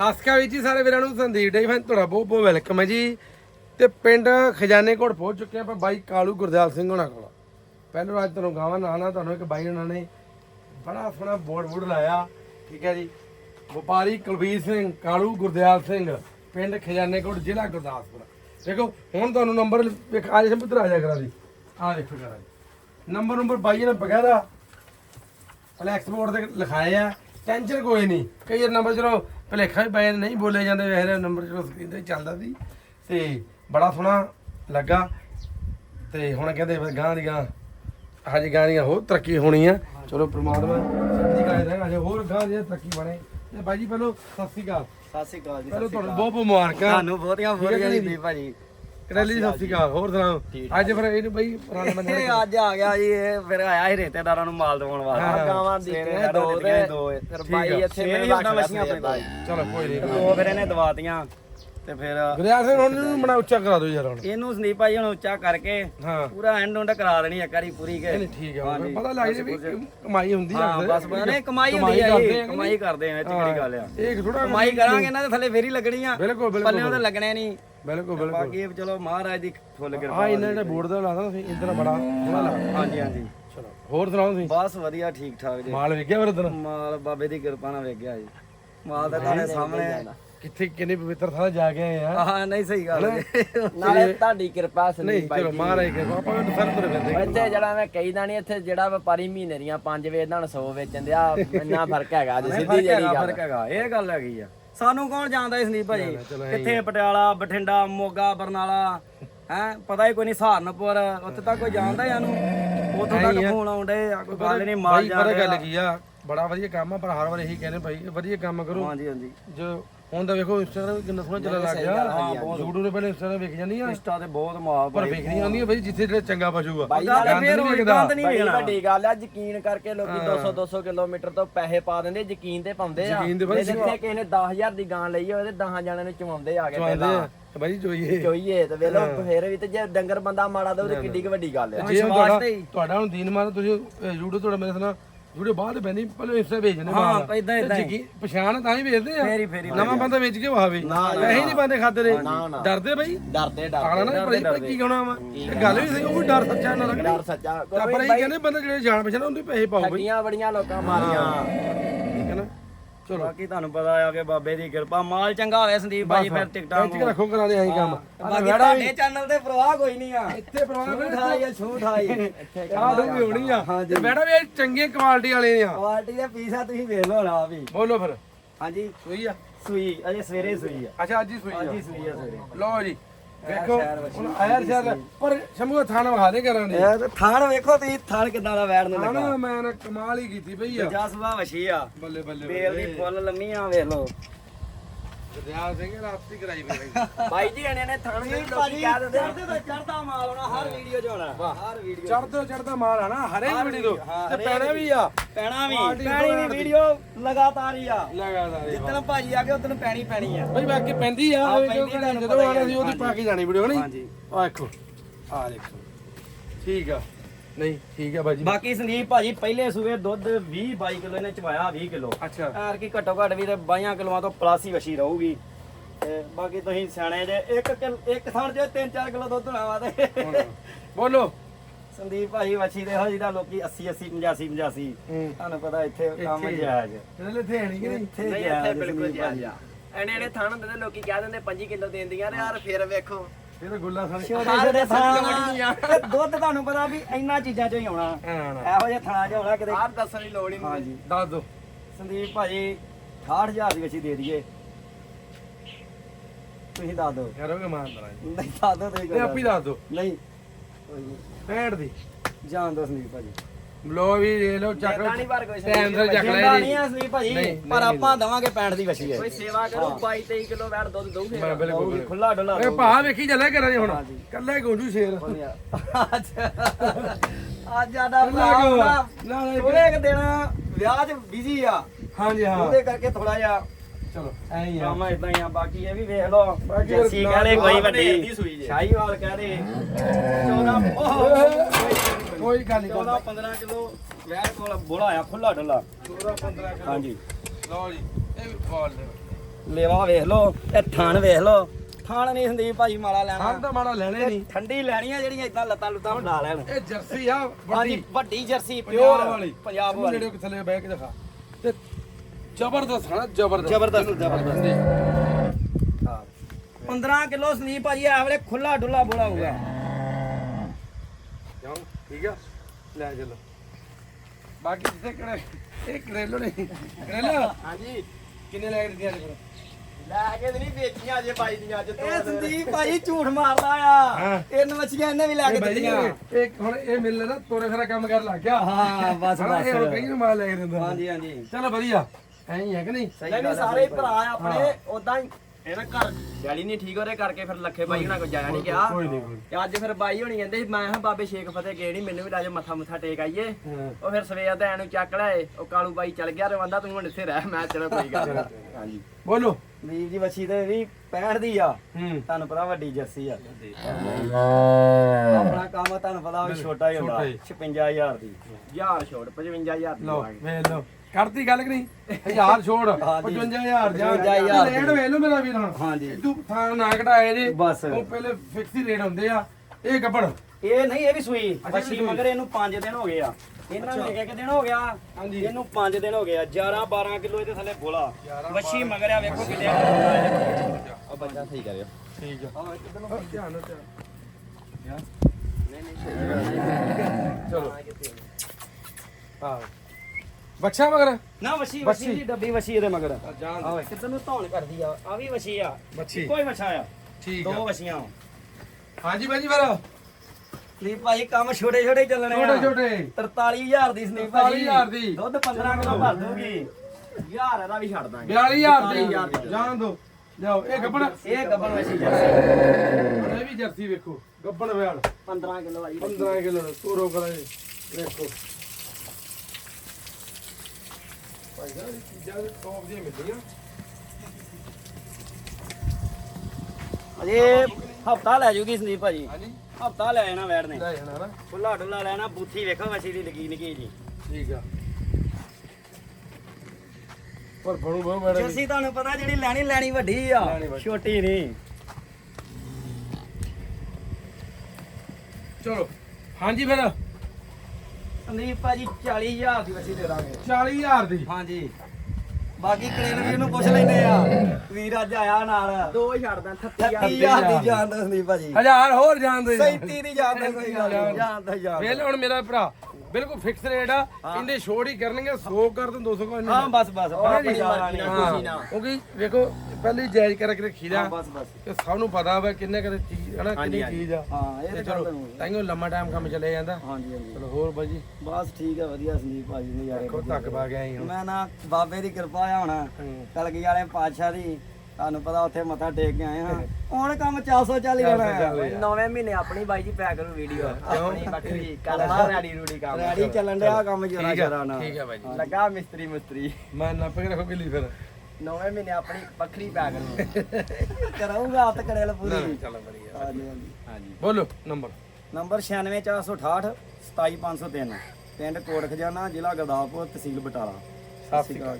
ਸਤਿ ਸਾਸਕਾ ਵਿੱਚ ਜੀ ਸਾਰੇ ਵੀਰਾਂ ਨੂੰ ਸੰਦੀਪ ਡੇ ਤੁਹਾਡਾ ਬਹੁਤ ਬਹੁਤ ਵੈਲਕਮ ਹੈ ਜੀ। ਤੇ ਪਿੰਡ ਖਜ਼ਾਨੇ ਕੋਟ ਪਹੁੰਚ ਚੁੱਕੇ ਆਪਾਂ ਬਾਈ ਕਾਲੂ ਗੁਰਦਿਆਲ ਸਿੰਘ ਹੋਣਾ ਕੋਲ। ਪਹਿਲਾਂ ਅੱਜ ਤੁਹਾਨੂੰ ਗਾਵਾਂ ਨਾ ਨਾ ਤੁਹਾਨੂੰ ਇੱਕ ਬਾਈ ਉਹਨਾਂ ਨੇ ਬੜਾ ਸੋਹਣਾ ਬੋਰਡ ਬੋਰਡ ਲਾਇਆ, ਠੀਕ ਹੈ ਜੀ। ਵਪਾਰੀ ਕੁਲਬੀਰ ਸਿੰਘ, ਕਾਲੂ ਗੁਰਦਿਆਲ ਸਿੰਘ, ਪਿੰਡ ਖਜ਼ਾਨੇ ਕੋਟ ਜ਼ਿਲ੍ਹਾ ਗੁਰਦਾਸਪੁਰ। ਦੇਖੋ, ਹੁਣ ਤੁਹਾਨੂੰ ਨੰਬਰ ਵੇਖ, ਆ ਜਾ ਪੁੱਤਰ, ਆ ਜਾ ਕਰਾ ਦੀ ਆ ਦੇਖੋ ਕਰਾ ਜੀ। ਨੰਬਰ ਨੰਬਰ ਬਾਈ ਨੇ ਬਕਾਇਦਾ ਫਲੈਕਸ ਬੋਰਡ ਤੇ ਲਿਖਾਏ ਆ। ਟੈਨਸ਼ਨ ਕੋਈ ਨਹੀਂ। ਕਈ ਵਾਰ ਨੰਬਰ ਚਲੋ ਭਲੇਖਾ ਵੀ ਪਏ ਨਹੀਂ ਬੋਲੇ ਜਾਂਦੇ ਵੈਸੇ ਨੰਬਰ ਚਲੋ ਸਕਰੀਨ ਤੇ ਚੱਲਦਾ ਸੀ। ਤੇ ਬੜਾ ਸੋਹਣਾ ਲੱਗਾ। ਤੇ ਹੁਣ ਕਹਿੰਦੇ ਗਾਂ ਦੀ ਗਾਂ ਹਜੇ ਗਾਂ ਦੀਆਂ ਹੋਰ ਤਰੱਕੀ ਹੋਣੀ ਆ। ਚਲੋ ਪ੍ਰਮਾਤਮਾ ਸੱਚੀ ਕਰੇ ਦੇਗਾ ਹਜੇ ਹੋਰ ਗਾਂ ਦੀ ਤਰੱਕੀ ਬਣੇ। ਤੇ ਬਾਈ ਜੀ ਪਹਿਲਾਂ ਸਤਿ ਸ਼੍ਰੀ ਅਕਾਲ। ਸਤਿ ਸ਼੍ਰੀ ਅਕਾਲ ਜੀ ਪਹਿਲਾਂ ਤੁਹਾਨੂੰ ਬਹੁਤ ਬਹੁਤ ਮੁਬਾਰਕਾਂ। ਤੁਹਾਨੂੰ ਬਹੁਤੀਆਂ ਜੀ? ਜੀ ਭਾਜੀ। ਕਰੈਲੀ ਜੀ ਸਤਿ ਸ਼੍ਰੀ ਅਕਾਲ। ਹੋਰ ਸੁਣਾਓ? ਅੱਜ ਫਿਰ ਇਹਨੂੰ ਬਈ ਪੁਰਾਣੇ ਬੰਦੇ ਇਹ ਅੱਜ ਆ ਗਿਆ ਜੀ ਇਹ ਫਿਰ ਆਇਆ ਸੀ ਰੇਤੇਦਾਰਾਂ ਨੂੰ ਮਾਲ ਦਵਾਉਣ ਹਾਂ। ਵਾਸਤੇ ਗਾਵਾਂ ਦੋ ਤੇ ਦੋ। ਫਿਰ ਬਾਈ ਆ। ਇੱਥੇ ਮੇਰੇ ਰੱਖ ਵਸੀਆਂ ਆਪਣੇ ਕੋਲ ਚਲੋ ਕੋਈ ਨਹੀਂ। ਦੋ ਫਿਰ ਇਹਨੇ ਦਵਾਤੀਆਂ ਤੇ ਫਿਰ ਗੁਰਿਆ ਸਿੰਘ ਹੁਣ ਇਹਨੂੰ ਬਣਾ ਉੱਚਾ ਕਰਾ ਦਿਓ ਯਾਰ ਹੁਣ। ਇਹਨੂੰ ਸੰਦੀਪ ਭਾਈ ਹੁਣ ਉੱਚਾ ਕਰਕੇ ਹਾਂ। ਪੂਰਾ ਐਂਡ ਉਂਡ ਕਰਾ ਦੇਣੀ ਇੱਕ ਵਾਰੀ ਪੂਰੀ ਕੇ। ਨਹੀਂ ਠੀਕ ਹੈ। ਪਤਾ ਲੱਗ ਜੇ ਵੀ ਕਮਾਈ ਹੁੰਦੀ ਆ ਹਾਂ। ਬਸ ਬਸ। ਨਹੀਂ ਕਮਾਈ ਹੁੰਦੀ ਆ ਆ ਕਮਾਈ ਕਰਦੇ ਆ ਇਹ ਕਿਹੜੀ ਗੱਲ ਆ। ਇਹ ਥੋੜਾ ਕਮਾਈ ਕਰਾਂਗੇ ਇਹਨਾਂ ਦੇ ਥੱਲੇ ਫੇਰ ਹੀ ਲੱਗਣੀਆਂ। ਬਿਲਕੁਲ ਬਿਲਕੁਲ ਪੱਲਿਆਂ ਤੇ ਲੱਗਣੇ ਨਹੀਂ। ਬਿਲਕੁਲ ਬਿਲਕੁਲ ਬਾਕੀ ਇਹ ਚਲੋ ਮਹਾਰਾਜ ਦੀ ਫੁੱਲ ਆ ਕਿਰਪਾ ਇਹਨਾਂ ਨੇ ਬੋਰਡ ਦਾ ਲਾਦਾ ਤੁਸੀਂ ਇੰਦਰ ਬੜਾ ਸੋਹਣਾ ਲੱਗਦਾ ਹਾਂਜੀ ਹਾਂਜੀ। ਚਲੋ ਹੋਰ ਸੁਣਾਓ ਤੁਸੀਂ? ਬਸ ਵਧੀਆ ਠੀਕ ਠਾਕ ਜੀ। ਮਾਲ ਵੇਖਿਆ ਫਿਰ ਉਧਰ? ਮਾਲ ਬਾਬੇ ਦੀ ਕਿਰਪਾ ਨਾਲ ਵੇਖ ਗਿਆ ਜੀ। ਮਾਲ ਤਾਂ ਤੁਹਾਡੇ ਸਾਹਮਣੇ ਕਿੱਥੇ ਕਿੰਨੇ ਪਵਿੱਤਰ ਥਾਂ ਜਾ ਕੇ ਆਏ ਆ। ਹਾਂ ਨਹੀਂ ਸਹੀ ਗੱਲ ਨਾਲੇ ਤੁਹਾਡੀ ਕਿਰਪਾ ਨਹੀਂ ਸੰਦੀਪ ਬਾਈ ਚਲੋ ਮਹਾਰਾਜ ਕੇ ਆਪਾਂ ਨੂੰ ਫ਼ਰਕ ਤੁਰ ਫਿਰਦੇ ਇੱਥੇ ਜਿਹੜਾ ਮੈਂ ਕਹੀ ਦਾ ਨਹੀਂ ਇੱਥੇ ਜਿਹੜਾ ਵਪਾਰੀ ਮਹੀਨੇ ਦੀਆਂ 5 ਵੇਚਦਾ ਹੁਣ 100 ਵੇਚਣ ਦਿਆ ਇੰਨਾ ਫ਼ਰਕ ਹੈਗਾ ਅੱਜ ਸਿੱਧੀ ਜਿਹੜੀ ਗੱਲ ਫ਼ਰਕ ਹੈਗਾ। ਇਹ ਗੱਲ ਹੈਗੀ ਆ। ਸਾਨੂੰ ਕੌਣ ਜਾਣਦਾ ਇਸ ਸੰਦੀਪ ਭਾਜੀ? ਕਿੱਥੇ ਪਟਿਆਲਾ ਬਠਿੰਡਾ ਮੋਗਾ ਬਰਨਾਲਾ ਹੈ? ਪਤਾ ਹੀ ਕੋਈ ਨਹੀਂ ਸਹਾਰਨਪੁਰ ਉੱਥੇ ਤੱਕ ਕੋਈ ਜਾਣਦਾ ਸਾਨੂੰ। ਉੱਥੋਂ ਤੱਕ ਫੋਨ ਆਉਂਦੇ ਆ ਕੋਈ ਗੱਲ ਨਹੀਂ ਮਾਲ ਜਾਂਦੇ ਗੱਲ ਕੀ ਆ? ਬੜਾ ਵਧੀਆ ਕੰਮ ਆ ਪਰ ਹਰ ਵਾਰ ਇਹੀ ਕਹਿੰਦੇ ਭਾਈ ਵਧੀਆ ਕੰਮ ਕਰੋ। ਹਾਂਜੀ ਹਾਂਜੀ। ਜੋ ਹੁਣ ਤਾਂ ਵੇਖੋ ਇੰਸਟਾਗ੍ਰਾਮ ਕਿੰਨਾ ਸੋਹਣਾ ਚੱਲਣ ਲੱਗ ਗਿਆ। YouTube ਨੇ ਪਹਿਲੇ ਇੰਸਟਾਗ੍ਰਾਮ ਵੇਖ ਜਾਂਦੀਆਂ ਇੰਸਟਾ ਤੇ ਬਹੁਤ ਮਾਲ ਪਰ ਵੇਖਣੀ ਆਉਂਦੀ ਆ ਬਈ ਜਿੱਥੇ ਜਿਹੜਾ ਚੰਗਾ ਪਸ਼ੂ ਆ ਬਾਈ ਗੰਦ ਫੇਰ ਵੇਖਦਾ। ਗੰਦ ਨਹੀਂ ਵੇਖਣਾ ਵੱਡੀ ਗੱਲ ਆ ਯਕੀਨ ਕਰਕੇ ਲੋਕੀ 200 200 ਕਿਲੋਮੀਟਰ ਤੋਂ ਪੈਸੇ ਪਾ ਦਿੰਦੇ ਯਕੀਨ ਤੇ ਪਾਉਂਦੇ ਆ। ਜਿੱਥੇ ਕਿਸੇ ਨੇ 10000 ਦੀ ਗਾਂ ਲਈ ਹੋਵੇ ਤੇ 10 ਜਣਿਆਂ ਨੂੰ ਚਵਾਉਂਦੇ ਆ ਕੇ ਪਹਿਲਾਂ। ਆ। ਬਾਈ ਜੋਈਏ ਚੋਈਏ। ਤੇ ਵੇਲੋ ਫੇਰ ਵੀ ਤੇ ਜੇ ਡੰਗਰ ਬੰਦਾ ਮਾੜਾ ਦੋ ਤੇ ਕਿੱਡੀ ਕੁ ਵੱਡੀ ਗੱਲ ਆ। ਜੇ ਤੁਹਾਡਾ ਹੀ। ਹੁਣ ਦੀਨ ਮਾਰ ਤੁਸੀਂ YouTube ਤੁਹਾਡਾ ਮੇਰੇ ਨਾਲ ਵੀਡੀਓ ਬਾਅਦ ਪੈਂਦੀ ਪਹਿਲਾਂ ਇੰਸਟਾ ਭੇਜਣੇ ਹਾਂ, ਏਦਾਂ- ਏਦਾਂ ਹੀ। ਪਛਾਣ ਤਾਂ ਹੀ ਵੇਚਦੇ ਆ। ਫੇਰੀ ਫੇਰੀ ਨਵਾਂ ਬੰਦਾ ਵੇਚ ਕੇ ਵਾਵੇ ਪੈਸੇ ਨਹੀਂ ਬੰਦੇ ਖਾਤੇ ਦੇ। ਨਾ, ਨਾ। ਡਰਦੇ ਬਈ? ਡਰਦੇ ਆਣਾ ਡਰਦੇ ਨਾ ਭਾਈ ਭਾਈ ਕੀ ਕਹਣਾ ਵਾ? ਇਹ ਗੱਲ ਵੀ ਸਹੀ ਉਹ ਵੀ ਡਰ ਸੱਚਾ ਨਾ ਲੱਗਣਾ। ਡਰ ਸੱਚਾ। ਤਾਂ ਪਰ ਇਹ ਕਹਿੰਦੇ ਬੰਦੇ ਜਿਹੜੇ ਜਾਣ ਪਛਾਣ ਉਹਨੂੰ ਪੈਸੇ ਪਾਓ ਬਈ। ਠੱਗੀਆਂ ਬੜੀਆਂ ਲੋਕਾਂ ਮਾਰੀਆਂ। ਨਾ ਚਲੋ। ਬਾਕੀ ਤੁਹਾਨੂੰ ਪਤਾ ਆ ਕਿ ਬਾਬੇ ਦੀ ਕਿਰਪਾ। ਮਾਲ ਚੰਗਾ ਹੋਵੇ ਸੰਦੀਪ ਭਾਈ ਫਿਰ ਟਿਕਟਾਂ ਟਿਕਟ ਰੱਖੋ ਕਰਾ ਦੇ ਆਹੀ ਕੰਮ। ਬਾਕੀ ਤੁਹਾਡੇ ਚੈਨਲ ਤੇ ਪ੍ਰਵਾਹ ਕੋਈ ਨਹੀਂ ਆ। ਇੱਥੇ ਪ੍ਰਵਾਹ ਛੂਟ ਆਈ ਆ ਛੂਟ ਆਈ ਆਹ ਵੀ ਹੋਣੀ ਆ। ਤੇ ਮੈਡਮ ਇਹ ਚੰਗੇ ਕੁਆਲਿਟੀ ਵਾਲੇ ਆ। ਕੁਆਲਿਟੀ ਦੇ ਪੀਸ ਆ ਤੁਸੀਂ ਵੇਖ ਲਓ ਨਾ ਵੀ। ਬੋਲੋ ਫਿਰ। ਹਾਂਜੀ। ਸੂਈ ਆ? ਸੂਈ। ਅਜੇ ਸਵੇਰੇ ਸੂਈ ਆ। ਅੱਛਾ ਅੱਜ ਹੀ ਸੂਈ ਅੱਜ ਹੀ ਆ ਸੂਈ ਆ ਸਵੇਰੇ। ਲਓ ਜੀ। ਵੇਖੋ ਸ਼ਹਿਰ ਵਿੱਚ ਹੁਣ ਆਇਆ ਸ਼ਹਿਰ ਪਰ ਸ਼ੰਭੂ ਥਾਣਾ ਵਿਖਾ ਦੇ ਕਰਾਂ ਥਾਣ ਵੇਖੋ ਤੁਸੀਂ ਥਾਣ ਕਿਦਾਂ ਦਾ ਵੈੜ ਨੂੰ ਲੱਗਾ। ਮੈਂ ਨਾ ਕਮਾਲ ਹੀ ਕੀਤੀ ਪਈ ਆ। ਜਸਵਾ ਵਸ਼ੀ ਆ। ਬੱਲੇ ਬੱਲੇ ਬੇਲ ਦੀ ਫੁੱਲ ਲੰਮੀ ਆ ਵੇਖ ਲਓ। ਗੁਰਦਿਆਲ ਸਿੰਘ ਰਾਤੀ ਕਰਾਈ ਪਈ ਬਾਈ ਜੀ ਇਹਨੇ ਨੇ ਥਣ ਦੇ ਲੋਕੀ ਕਹਿ ਦਿੰਦੇ ਚੜਦੇ ਤਾਂ ਚੜਦਾ ਮਾਲ ਹੋਣਾ ਹਰ ਵੀਡੀਓ 'ਚ ਹੋਣਾ ਹਰ ਵੀਡੀਓ ਚੜਦਾ ਚੜਦਾ ਮਾਲ ਆ ਨਾ ਹਰੇਕ ਵੀਡੀਓ ਹਾਂ, ਤੋਂ ਤੇ ਹਰੇਕ ਪੈਣਾ ਵੀ ਆ। ਪੈਣਾ ਵੀ। ਕੁਆਲਿਟੀ ਪੈਣੀ ਵੀ ਵੀਡੀਓ ਲਗਾਤਾਰ ਹੀ ਆ। ਲਗਾਤਾਰ ਹੀ। ਜਿੱਦਣ ਭਾਜੀ ਆ ਗਏ ਉਦੋਂ ਪੈਣੀ ਪੈਣੀ ਆ। ਬਈ ਬਾਕੀ ਪੈਂਦੀ ਆ ਹਾਂ, ਇਹ ਪੈਂਦੀ ਤੁਹਾਨੂੰ ਜਦੋਂ ਪਤਾ ਆਣਾ ਹੀ ਸੀ ਆ। ਉਹਦੀ ਪਾ ਕੇ ਜਾਣੀ ਵੀਡੀਓ ਨਹੀਂ ਹਾਂਜੀ ਆ ਦੇਖੋ ਆ ਦੇਖੋ। ਠੀਕ ਆ। ਨਹੀਂ ਠੀਕ ਆ ਬਾਜੀ ਬਾਕੀ ਸੰਦੀਪ ਭਾਜੀ ਪਹਿਲੇ ਸੂਏ ਦੁੱਧ 20 22 ਕਿਲੋ ਇਹਨੇ ਚਵਾਇਆ 20 ਕਿਲੋ। ਅੱਛਾ। ਯਾਰ ਕੀ ਘੱਟੋ ਘੱਟ ਵੀ ਤੇ 22 ਕਿਲੋਆਂ ਤੋਂ ਪਲੱਸ ਹੀ ਵਸ਼ੀ ਰਹੂਗੀ। ਤੇ ਬਾਕੀ ਤੁਸੀਂ ਸਿਆਣੇ ਜੇ ਇੱਕ ਕਿਲ ਇੱਕ ਥਣ ਜੇ 3-4 ਕਿਲੋ ਦੁੱਧ ਹੋਣਾ ਵਾ ਤੇ। ਬੋਲੋ। ਸੰਦੀਪ ਭਾਜੀ ਵਸ਼ੀ ਦੇ ਹੋ ਜਿਹਦਾ ਲੋਕੀ 80 80 85 85 ਹੂੰ। ਤੁਹਾਨੂੰ ਪਤਾ ਇੱਥੇ ਕੰਮ ਇੱਥੇ। ਜਾਇਜ਼। ਇਹਦੇ ਤੇ ਨਹੀਂ ਕਿ ਨਹੀਂ? ਇੱਥੇ ਨਹੀਂ ਜਾਇਜ਼ ਇੱਥੇ ਬਿਲਕੁਲ ਸੰਦੀਪ ਭਾਜੀ। ਜਾਇਜ਼ ਆ। ਐਨੇ ਐਨੇ ਥਣ ਹੁੰਦੇ ਤੇ ਲੋਕੀ ਕਹਿ ਦਿੰਦੇ 5 ਕਿਲੋ ਦੇਂਦੀਆਂ ਨੇ ਯਾਰ ਫੇਰ ਵੇਖੋ। ਇਹ ਤਾਂ ਗੁੱਲਾ ਸਾਂ ਛੋਟੇ ਛੋਟੇ ਥਾਂ ਤੇ ਦੁੱਧ ਤੁਹਾਨੂੰ ਪਤਾ ਵੀ ਇੰਨਾ ਚੀਜ਼ਾਂ ਚੋਂ ਹੀ ਆਉਣਾ। ਹਾਂ ਇਹੋ ਜਿਹੇ ਥਾਂ 'ਚ ਆਉਣਾ ਕਿਤੇ। ਆਹ ਦੱਸਣ ਦੀ ਲੋੜ ਹੀ ਨਹੀਂ। ਹਾਂਜੀ। ਦੱਸ ਦੋ। ਸੰਦੀਪ ਭਾਜੀ 68000 ਦੀ ਵਛੀ ਦੇ ਦਈਏ। ਤੁਸੀਂ ਦੱਸ ਦਿਓ ਕਰੋਗੇ ਮਾਨਦਾਰਾ ਨਹੀਂ ਦੱਸ ਦਿਓ ਤੁਸੀਂ ਇਹ ਆਪੀ ਦੱਸ ਦੋ। ਨਹੀਂ। 65 ਦੀ। ਜਾਣ ਦੋ ਸੰਦੀਪ ਭਾਜੀ। ਲੋ ਵੀ ਇਹ ਲੋ ਚੱਕ ਕੋਈ ਟਾਈਮ ਸਿਰ ਚੱਕ ਲੈ ਨਹੀਂ ਜੀ ਭਾਜੀ ਪਰ ਆਪਾਂ ਦਵਾਂਗੇ 65 ਦੀ ਵਛੀ ਹੈ ਕੋਈ ਸੇਵਾ ਕਰੂ 22 23 ਕਿਲੋ ਵੈੜ ਦੁੱਧ ਦਊ ਮੈਂ ਫੇਰ ਬਿਲਕੁਲ ਬਿਲਕੁਲ। ਖੁੱਲਾ ਡੁੱਲਾ ਇਹ ਭਾ ਵੇਖੀ ਚੱਲਿਆ ਕਰਾਂ ਹੁਣ। ਹਾਂਜੀ। ਕੱਲਾ ਹੀ ਗੋਜੂ ਸ਼ੇਰ। ਅੱਜ ਅੱਜ ਜ਼ਿਆਦਾ ਕੱਲਾ ਕਿਉਂ ਆ? ਨਾ ਨਾ ਉਹਨੇ ਇੱਕ ਦਿਨ ਵਿਆਹ 'ਚ ਬਿਜ਼ੀ ਆ। ਹਾਂਜੀ ਹਾਂ। ਉਹਦੇ ਕਰਕੇ ਥੋੜਾ ਜਿਹਾ ਚਲੋ ਐਂ ਹੀ ਆ। ਕੰਮ ਇਦਾਂ ਹੀ ਆ ਬਾਕੀ ਇਹ ਵੀ ਵੇਖ ਲਓ। ਜੱਸੀ ਕਹਲੇ ਕੋਈ ਵੱਡੀ ਦੀ ਸੂਈ ਜੇ। ਸ਼ਾਹੀਵਾਲ ਕਹਦੇ 14 ਓਹ। ਕੋਈ ਗੱਲ ਨਹੀਂ 14 15 ਕਿਲੋ ਵੈਰ ਕੋਲ ਬੋਲਾ ਆ ਖੁੱਲਾ ਡੁੱਲਾ। 14 15 ਹਾਂਜੀ। ਲਓ ਜੀ ਇਹ ਵੀ ਬਾਲ ਦੇ ਲੇਵਾ ਵੇਖ ਲਓ ਇਹ ਥਣ ਵੇਖ ਲਓ। ਥਣ ਨਹੀਂ ਸੰਦੀਪ ਭਾਜੀ ਹਾਂ ਲੈਣਾ। ਤਾਂ ਮਾੜਾ ਲੈਣੇ ਨਹੀਂ। ਠੰਡੀ ਲੈਣੀ ਆ ਜਿਹੜੀਆਂ ਇਦਾਂ ਲੱਤਾਂ ਲੁੱਤਾਂ ਬਣਾ ਲੈਣ। ਇਹ ਜਰਸੀ ਆ ਹਾਂਜੀ ਵੱਡੀ ਵੱਡੀ ਜਰਸੀ ਪਿਓਰ ਵਾਲੀ। ਪੰਜਾਬ ਵਾਲੀ। ਨੇੜੇ ਥੱਲੇ ਬਹਿ ਕੇ ਦਿਖਾ। ਤੇ ਜ਼ਬਰਦਸਤ ਹੈ ਜ਼ਬਰਦਸਤ। ਜ਼ਬਰਦਸਤ, ਜ਼ਬਰਦਸਤ। ਹਾਂ। 15 ਕਿਲੋ ਸੰਦੀਪ ਭਾਜੀ ਆ ਵੇਲੇ ਖੁੱਲਾ ਡੁੱਲਾ ਬੋਲਾ ਹੋਊਗਾ। ਠੀਕ ਆ? ਲੈ ਚੱਲੋ। ਬਾਕੀ ਜਿੱਥੇ ਕੜੇ ਇਹ ਕਰੇਲੋ ਨਹੀਂ ਕਰੇਲੋ। ਹਾਂਜੀ। ਕਿੰਨੇ ਲੈ ਕੇ ਦਿੱਤੀਆਂ ਨੇ ਫਿਰ? ਲੈ ਕੇ ਤੇ ਨਹੀਂ ਵੇਚੀਆਂ ਅਜੇ ਬਾਈ ਦੀਆਂ ਅੱਜ ਇਹ ਸੰਦੀਪ ਭਾਜੀ ਝੂਠ ਮਾਰਦਾ ਆ। ਹਾਂ। ਤਿੰਨ ਮੱਛੀਆਂ ਇਹਨੇ ਵੀ ਲੈ ਕੇ ਦਿੱਤੀਆਂ। ਇਹ- ਇਹ ਹੁਣ ਇਹ ਮਿਲ ਨਾ ਤੋਰੇ ਕੰਮ ਕਰਨ ਲੱਗ ਗਿਆ। ਹਾਂ ਬਸ ਹਾਂ, ਇਹ ਹੁਣ ਬਸ ਕਈ ਨੂੰ ਮਾਲ ਲੈ ਕੇ ਦਿੰਦਾ। ਹਾਂਜੀ ਹਾਂਜੀ। ਚਲੋ ਵਧੀਆ। ਐਂ ਹੀ ਹੈ ਕਿ ਨਹੀਂ? ਨਹੀਂ ਨਹੀਂ ਸਾਰੇ ਭਰਾ ਆਪਣੇ ਉਦਾਂ ਹੀ। ਇਹਨਾਂ ਘਰ ਡੈਡੀ ਨਹੀਂ ਠੀਕ ਉਹਦੇ ਕਰਕੇ ਫਿਰ ਲੱਖੇ ਬਾਈ ਹੁਣਾਂ ਕੋ ਜਾਇਆ ਨਹੀਂ ਗਿਆ। ਕੋਈ ਨਹੀਂ ਕੋਈ ਤੇ ਅੱਜ ਫਿਰ ਬਾਈ ਹੋਣੀ ਕਹਿੰਦੇ ਸੀ, ਮੈਂ ਹਾਂ ਬਾਬੇ ਸ਼ੇਖ ਫਤਿਹ ਗਏ ਨਹੀਂ ਮੈਨੂੰ ਵੀ ਲੈ ਜਾਓ ਮੱਥਾ ਮੁੱਥਾ ਟੇਕ ਆਈਏ। ਹਾਂ। ਉਹ ਫਿਰ ਸਵੇਰ ਦਾ ਐਨੂੰ ਚੱਕ ਲਿਆਏ ਉਹ ਕਾਲੂ ਬਾਈ ਚਲ ਗਿਆ ਰਵੰਦਾ ਤੂੰ ਹੁਣ ਇੱਥੇ ਰਹਿ। ਮੈਂ ਚਲੋ ਕੋਈ ਗੱਲ ਨੀ। ਹਾਂਜੀ। ਬੋਲੋ। ਵੀਰ ਜੀ ਮੱਛੀ ਤੇ ਵੀ 65 ਦੀ ਆ। ਹੂੰ। ਤੁਹਾਨੂੰ ਪਤਾ ਵੱਡੀ ਜਰਸੀ ਆ। ਆਪਣਾ ਕੰਮ ਤੁਹਾਨੂੰ ਪਤਾ ਉਹ ਛੋਟਾ ਹੀ ਹੁੰਦਾ ਛੋਟਾ ਹੀ। 56000 ਦੀ। ਹਜ਼ਾਰ ਛੋੜ 55000 ਦੀ ਲਓ। ਵੇਖ ਲਓ। ਕਰਤੀ ਗੱਲ ਕਿ ਨਹੀਂ? ਹਜ਼ਾਰ ਛੋੜ ਹਾਂਜੀ। 55000 ਜਾ 55,000 ਰੇਟ ਵੇਖ ਲਓ ਮੇਰਾ ਵੀਰ ਹੁਣ। ਹਾਂਜੀ। ਤੂੰ ਥਾਂ ਨਾ ਘਟਾਏ ਜੇ ਬਸ। ਉਹ ਪਹਿਲੇ ਫਿਕਸ ਹੀ ਰੇਟ ਹੁੰਦੇ ਆ। ਇਹ ਕੱਪੜ। ਇਹ ਨਹੀਂ ਇਹ ਵੀ ਸੂਈ। ਸੂਈ। ਮਗਰ ਇਹਨੂੰ 5 ਦਿਨ ਹੋ ਗਏ ਆ। ਇਹਨਾਂ ਨੂੰ ਇੱਕ ਦਿਨ ਹੋ ਗਿਆ। ਹਾਂਜੀ। ਇਹਨੂੰ 5 ਦਿਨ ਹੋ ਗਏ ਆ। 11 12 ਕਿਲੋ ਇਹਦੇ ਥੱਲੇ ਬੋਲਾ। 11, ਮੱਛੀ ਮਗਰ ਆ ਵੇਖੋ ਕਿੰਨੇ ਆ। ਉਹ ਬੰਦਾ ਸਹੀ ਕਰਿਓ। ਠੀਕ ਆ। ਆਹ ਇੱਕ ਦਿਨ ਧਿਆਨ ਨਾਲ ਧਿਆਨ। ਚਲੋ। ਹਾਂ। ਬੱਚਾ ਮਗਰ? ਨਾ ਵਸ਼ੀ ਵੱਛੀ। ਵਸ਼ੀ। ਦੀ ਡੱਬੀ ਵਸ਼ੀ ਇਹਦੇ ਮਗਰ। ਜਾਨ ਆਹ ਕਿੱਧਰ ਨੂੰ ਧੌਣ ਕਰਦੀ ਆ? ਆ ਵੀ ਵਸ਼ੀ ਆ। ਮੱਛੀ ਕੋਈ ਵਛਾ ਆ। ਠੀਕ ਦੋ ਆ ਵਸ਼ੀਆਂ ਹਾਂਜੀ ਬਾਜੀ ਫਿਰ। ਸਲੀਪ ਭਾਈ ਕੰਮ ਛੋਟੇ ਛੋਟੇ ਚੱਲਣੇ ਛੋਟੇ ਛੋਟੇ। 43000 ਦੀ ਭਾਈ 43,000 ਦੀ। ਦੁੱਧ 15 ਕਿਲੋ ਭਰ ਦੂਗੀ ਹਜ਼ਾਰ ਇਹਦਾ ਵੀ ਛੱਡ ਦਾਂਗੇ। 42000 ਦੀ। ਜਾਣ ਦੋ। ਜਾਓ ਇਹ ਗੱਬੜ ਇਹ ਗੱਬਣ ਵਸ਼ੀ ਜਰਸੀ। ਇਹ ਵੀ ਜਰਸੀ ਵੇਖੋ। ਗੱਬੜ ਵਿਆਲ 15 ਕਿਲੋ ਆਈ 15 ਕਿਲੋ। ਦਾ ਤੋਰੋ ਕਰਾਂਗੇ ਵੇਖੋ। ਭਾਈ ਸਾਹਿਬ ਇਹ ਚੀਜ਼ਾਂ ਟੌਪ ਦੀਆਂ ਮਿਲਦੀਆਂ। ਅਜੇ ਹਫਤਾ ਲੈ ਜੂਗੀ ਸੰਦੀਪ ਭਾਜੀ। ਹਾਂਜੀ। ਹਫਤਾ ਲੈ ਜਾਣਾ ਵੈੜ ਨੇ। ਲੈ ਜਾਣਾ ਨਾ। ਖੁੱਲਾ ਡੁੱਲਾ ਲੈਣਾ ਬੂਥੀ ਵੇਖੋ ਵਸ਼ੀ ਦੀ ਲੱਗੀ ਨਿੱਕੀ ਜੀ। ਠੀਕ ਆ। ਪਰ ਬਣੂ ਬਹੁ ਮੈਡਮ ਜਰਸੀ ਤੁਹਾਨੂੰ ਪਤਾ ਜਿਹੜੀ ਲੈਣੀ ਲੈਣੀ ਵੱਡੀ ਆ। ਛੋਟੀ ਨਹੀਂ ਚਲੋ। ਹਾਂਜੀ ਫਿਰ। ਸੰਦੀਪ ਭਾਜੀ 40000 ਦੀ ਵਸ਼ੀ ਦੇ ਦਾਂਗੇ। 40000 ਦੀ? ਹਾਂਜੀ। ਬਾਕੀ ਕਲੇਨ ਵੀਰ ਨੂੰ ਪੁੱਛ ਲੈਂਦੇ ਆ। ਵੀਰ ਅੱਜ ਆਇਆ ਨਾਲ। ਦੋ ਛੱਡ ਦਾਂ 38000 30000 ਦੀ ਜਾਨ ਦੋ ਸੰਦੀਪ ਭਾਜੀ। ਹਜ਼ਾਰ ਹੋਰ ਜਾਣ ਦੇ। 37 ਦੀ ਜਾਨ ਦੋ ਕੋਈ ਗੱਲ ਨਹੀਂ ਜਾਨ ਦੋ ਜਾਨ ਵੇਲ ਹੁਣ ਮੇਰਾ ਭਰਾ ਬਿਲਕੁਲ ਫਿਕਸ ਰੇਟ ਆ। ਇਹਦੇ ਛੋੜ ਹੀ ਕਰਨਗੇ 100 ਕਰ ਦਿੰ 200 ਕਰ ਹਾਂ ਬਸ ਬਸ ਆਪਣੀ। ਹਾਂ ਖੁਸ਼ੀ। ਕਿਉਂਕਿ ਵੇਖੋ ਪਹਿਲੀ ਜਾਇਜ਼ ਕਰਕੇ ਰੱਖੀ ਦਾ ਹਾਂ ਬਸ ਬਸ। ਤੇ ਸਭ ਨੂੰ ਪਤਾ ਵਾ ਕਿੰਨੇ ਕਦੇ ਚੀਜ਼ ਹਨਾ ਕਿੰਨੀ ਚੀਜ਼ ਆ। ਹਾਂ ਇਹ ਤੇ ਚਲੋ। ਤਾਈਓ ਲੰਮਾ ਟਾਈਮ ਕੰਮ ਚੱਲੇ ਜਾਂਦਾ। ਹਾਂਜੀ ਹਾਂਜੀ। ਚਲੋ ਹੋਰ ਬਾਜੀ। ਬਸ ਠੀਕ ਹੈ ਵਧੀਆ ਸੰਦੀਪ ਭਾਜੀ ਨੇ ਯਾਰ ਦੇਖੋ ਧੱਕ ਪਾ ਗਿਆ ਹੀ। ਹੁਣ ਮੈਂ ਨਾ ਬਾਬੇ ਦੀ ਕਿਰਪਾ ਆ ਹੁਣ। ਕਲਗੀ ਵਾਲੇ ਪਾਤਸ਼ਾਹ ਦੀ ਤੁਹਾਨੂੰ ਪਤਾ ਉੱਥੇ ਮੱਥਾ ਟੇਕ ਕੇ ਆਏ ਹਾਂ। ਹੁਣ ਕੰਮ 400 ਚੱਲ ਜਾਣਾ। ਚੱਲ ਹੈ ਯਾਰ। ਨੌਵੇਂ ਮਹੀਨੇ ਆਪਣੀ ਬਾਈ ਜੀ ਪੈ ਕਰੂ ਵੀਡੀਓ ਆਪਣੀ ਬੱਕਰੀ ਕਰਵਾ ਰੈਡੀ ਰੂਡੀ ਕੰਮ। ਰੈਡੀ ਚੱਲਣ ਡਿਆ ਕੰਮ ਜਰਾ ਠੀਕ ਜਰਾ ਨਾ। ਠੀਕ ਆ ਬਾਜੀ ਲੱਗਾ ਮਿਸਤਰੀ ਮੁਸਤਰੀ। ਮੈਂ ਨੱਪ ਕੇ ਰੱਖੋ ਕਿੱਲੀ ਫਿਰ। ਨੌਵੇਂ ਮਹੀਨੇ ਆਪਣੀ ਬੱਕਰੀ ਪੈ ਕਰੂ ਕਰਾਉਂਗਾ ਹੱਥ ਕਰੇਲ ਪੂਰੀ। ਚੱਲ ਬੜੀਆ ਹਾਂਜੀ ਹਾਂਜੀ। ਹਾਂਜੀ। ਬੋਲੋ ਨੰਬਰ। ਨੰਬਰ 96468 27503 ਪਿੰਡ ਕੋਟ ਖਜ਼ਾਨਾ ਜ਼ਿਲ੍ਹਾ ਗੁਰਦਾਸਪੁਰ ਤਹਿਸੀਲ ਬਟਾਲਾ। ਸਤਿ ਸ਼੍ਰੀ ਅਕਾਲ